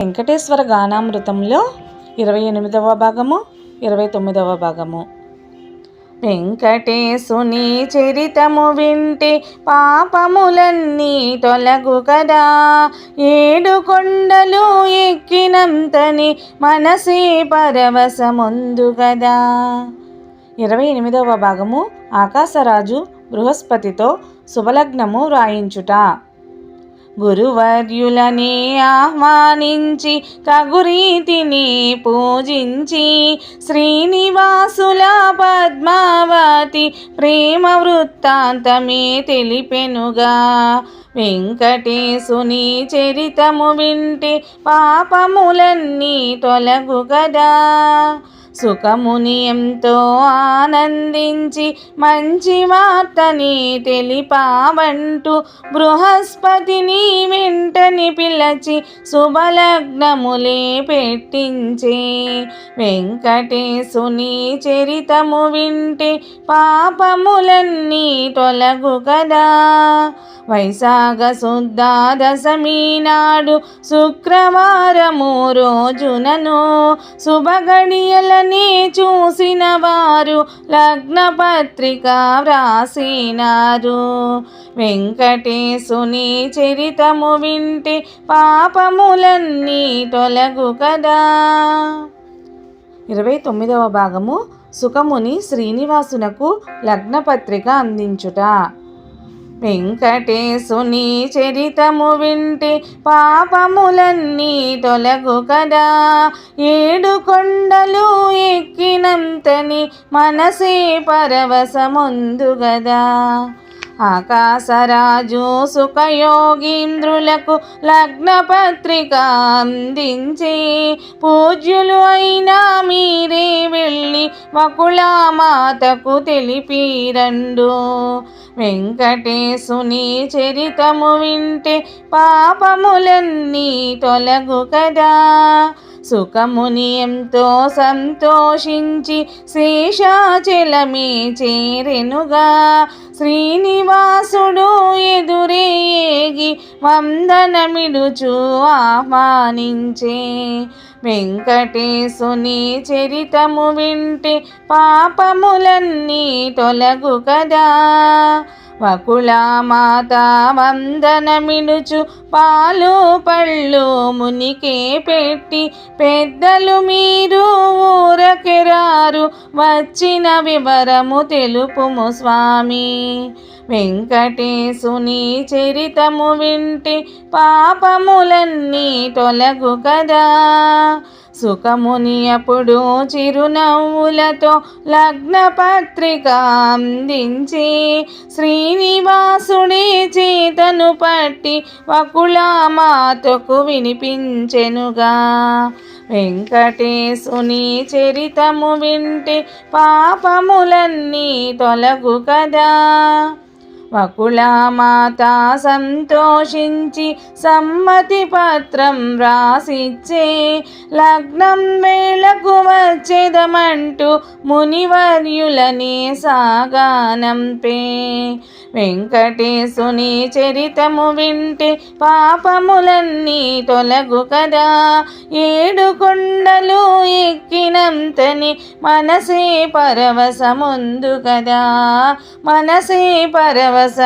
వెంకటేశ్వర గానామృతంలో ఇరవై ఎనిమిదవ భాగము ఇరవై తొమ్మిదవ భాగము. వెంకటేశుని చరితము వింటే పాపములన్నీ తొలగు కదా. ఏడు కొండలు ఎక్కినంతని మనసే పరవశముందు కదా. ఇరవై ఎనిమిదవ భాగము ఆకాశరాజు బృహస్పతితో శుభలగ్నము రాయించుట. గురువర్యులని ఆహ్వానించి కగురీతిని పూజించి శ్రీనివాసుల పద్మావతి ప్రేమ వృత్తాంతమే తెలిపెనుగా. వెంకటేశుని చరితము వింటే పాపములన్నీ తొలగు కదా సుఖముని ఎంతో ఆనందించి మంచి వార్తని తెలిపావంటూ బృహస్పతిని వెంటని పిలచి శుభలగ్నములే పెట్టించే. వెంకటేశుని చరితము వింటే పాపములన్నీ తొలగు కదా. వైశాఖ శుద్ధ దశమి నాడు శుక్రవారము రోజునను శుభగడియలని చూసిన వారు లగ్న పత్రిక వ్రాసినారు. వెంకటేశుని చరితము వింటే పాపములన్నీ తొలగు కదా. ఇరవై తొమ్మిదవ భాగము. సుఖముని శ్రీనివాసునకు లగ్నపత్రిక అందించుట. వెంకటేశుని చరితము వింటే పాపములన్నీ తొలగు కదా. ఏడు కొండలు ఎక్కినంతని మనసే పరవశముందు గదా. ఆకాశరాజు సుఖయోగీంద్రులకు లగ్నపత్రిక అందించి పూజ్యులు అయినా మీరే వెళ్ళి వకుళామాతకు తెలిపిరండు. వెంకటేశుని చరితము వింటే పాపములన్నీ తొలగు కదా. సుఖముని ఎంతో సంతోషించి శేషాచలమే చేరెనుగా. శ్రీనివాసుడు ఎదురేగి వందనమిడుచు ఆహ్వానించే. వెంకటేశుని చరితము వింటే పాపములన్నీ తొలగు కదా. వకుళమాత వందనమిడుచు పాలు పళ్ళు మునికే పెట్టి పెద్దలు మీరు ఊరకెరారు. వచ్చిన వివరము తెలుపుము స్వామి. వెంకటేశుని చరితము వింటే పాపములన్నీ తొలగు కదా. సుఖముని అప్పుడు చిరునవ్వులతో లగ్న పత్రిక అందించి శ్రీనివాసుడి చేతను పట్టి వకుళమాతకు వినిపించెనుగా. వెంకటేశుని చరితము వింటే పాపములన్నీ తొలగు కదా వకుళమాత సంతోషించి సమ్మతి పత్రం రాసిచ్చే లగ్నం వేళకు వచ్చేదమంటూ మునివర్యులని సాగానంపే. వెంకటేశుని చరితము వింటే పాపములన్నీ తొలగు కదా. ఏడు కొండలు ఎక్కినంతని మనసే పరవశముందు కదా మనసే పరవశ